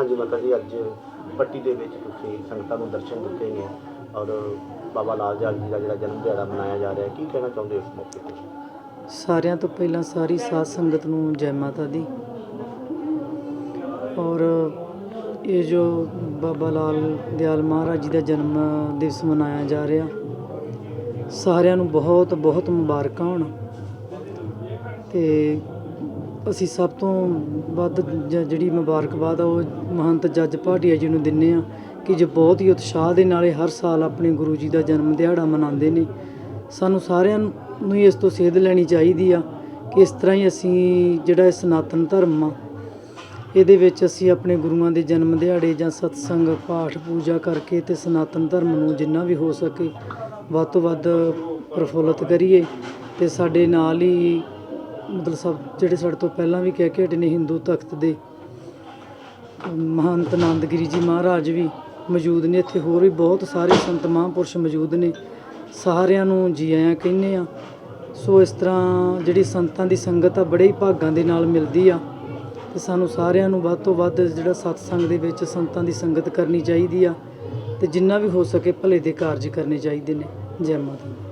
ਹਾਂਜੀ ਮਾਤਾ ਜੀ, ਅੱਜ ਪੱਟੀ ਦੇ ਵਿੱਚ ਤੁਸੀਂ ਸੰਗਤਾਂ ਨੂੰ ਦਰਸ਼ਨ ਦਿੱਤੇ ਨੇ ਔਰ ਬਾਬਾ ਲਾਲ ਜੀ ਦਾ ਜਿਹੜਾ ਜਨਮ ਦਿਹਾੜਾ ਮਨਾਇਆ ਜਾ ਰਿਹਾ ਹੈ ਕੀ ਕਹਿਣਾ ਚਾਹੁੰਦੇ ਹੋ ਇਸ ਮੌਕੇ ਤੇ? ਸਾਰਿਆਂ ਤੋਂ ਪਹਿਲਾਂ ਸਾਰੀ ਸਾਧ ਸੰਗਤ ਨੂੰ ਜੈ ਮਾਤਾ ਦੀ। ਔਰ ਇਹ ਜੋ ਬਾਬਾ ਲਾਲ ਦਿਆਲ ਮਹਾਰਾਜ ਜੀ ਦਾ ਜਨਮ ਦਿਵਸ ਮਨਾਇਆ ਜਾ ਰਿਹਾ, ਸਾਰਿਆਂ ਨੂੰ ਬਹੁਤ ਬਹੁਤ ਮੁਬਾਰਕਾਂ ਹੋਣ। ਤੇ ਅਸੀਂ ਸਭ ਤੋਂ ਵੱਧ ਜ- ਜਿਹੜੀ ਮੁਬਾਰਕਬਾਦ ਆ, ਉਹ ਮਹੰਤ ਜੱਜ ਭਾਟੀਆ ਜੀ ਨੂੰ ਦਿੰਦੇ ਆ ਕਿ ਜੋ ਬਹੁਤ ਹੀ ਉਤਸ਼ਾਹ ਦੇ ਨਾਲ ਇਹ ਹਰ ਸਾਲ ਆਪਣੇ ਗੁਰੂ ਜੀ ਦਾ ਜਨਮ ਦਿਹਾੜਾ ਮਨਾਉਂਦੇ ਨੇ। ਸਾਨੂੰ ਸਾਰਿਆਂ ਨੂੰ ਹੀ ਇਸ ਤੋਂ ਸੇਧ ਲੈਣੀ ਚਾਹੀਦੀ ਆ ਕਿ ਇਸ ਤਰ੍ਹਾਂ ਹੀ ਅਸੀਂ ਜਿਹੜਾ ਇਹ ਸਨਾਤਨ ਧਰਮ ਆ, ਇਹਦੇ ਵਿੱਚ ਅਸੀਂ ਆਪਣੇ ਗੁਰੂਆਂ ਦੇ ਜਨਮ ਦਿਹਾੜੇ ਜਾਂ ਸਤਸੰਗ, ਪਾਠ, ਪੂਜਾ ਕਰਕੇ ਤੇ ਸਨਾਤਨ ਧਰਮ ਨੂੰ ਜਿੰਨਾ ਵੀ ਹੋ ਸਕੇ, ਵੱਧ ਤੋਂ ਵੱਧ ਪ੍ਰਫੁੱਲਤ ਕਰੀਏ ਤੇ ਸਾਡੇ ਨਾਲ ਹੀ ਮਤਲਬ ਸਭ ਜਿਹੜੇ ਸਾਡੇ ਤੋਂ ਪਹਿਲਾਂ ਵੀ ਕਹਿ ਕੇ ਹਟੇ ਨੇ ਹਿੰਦੂ ਤਖਤ ਦੇ, ਮਹੰਤ ਆਨੰਦਗਿਰੀ ਜੀ ਮਹਾਰਾਜ ਵੀ ਮੌਜੂਦ ਨੇ, ਇੱਥੇ ਹੋਰ ਵੀ ਬਹੁਤ ਸਾਰੇ ਸੰਤ ਮਹਾਂਪੁਰਸ਼ ਮੌਜੂਦ ਨੇ, ਸਾਰਿਆਂ ਨੂੰ ਜੀ ਆਇਆਂ ਕਹਿੰਦੇ ਆ ਸੋ ਇਸ ਤਰ੍ਹਾਂ ਜਿਹੜੀ ਸੰਤਾਂ ਦੀ ਸੰਗਤ ਆ, ਬੜੇ ਹੀ ਭਾਗਾਂ ਦੇ ਨਾਲ ਮਿਲਦੀ ਆ ਤੇ ਸਾਨੂੰ ਸਾਰਿਆਂ ਨੂੰ ਵੱਧ ਤੋਂ ਵੱਧ ਜਿਹੜਾ ਸਤਸੰਗ ਦੇ ਵਿੱਚ ਸੰਤਾਂ ਦੀ ਸੰਗਤ ਕਰਨੀ ਚਾਹੀਦੀ ਆ ਤੇ ਜਿੰਨਾ ਵੀ ਹੋ ਸਕੇ ਭਲੇ ਦੇ ਕਾਰਜ ਕਰਨੇ ਚਾਹੀਦੇ ਨੇ। ਜੈ ਮਾਤਾ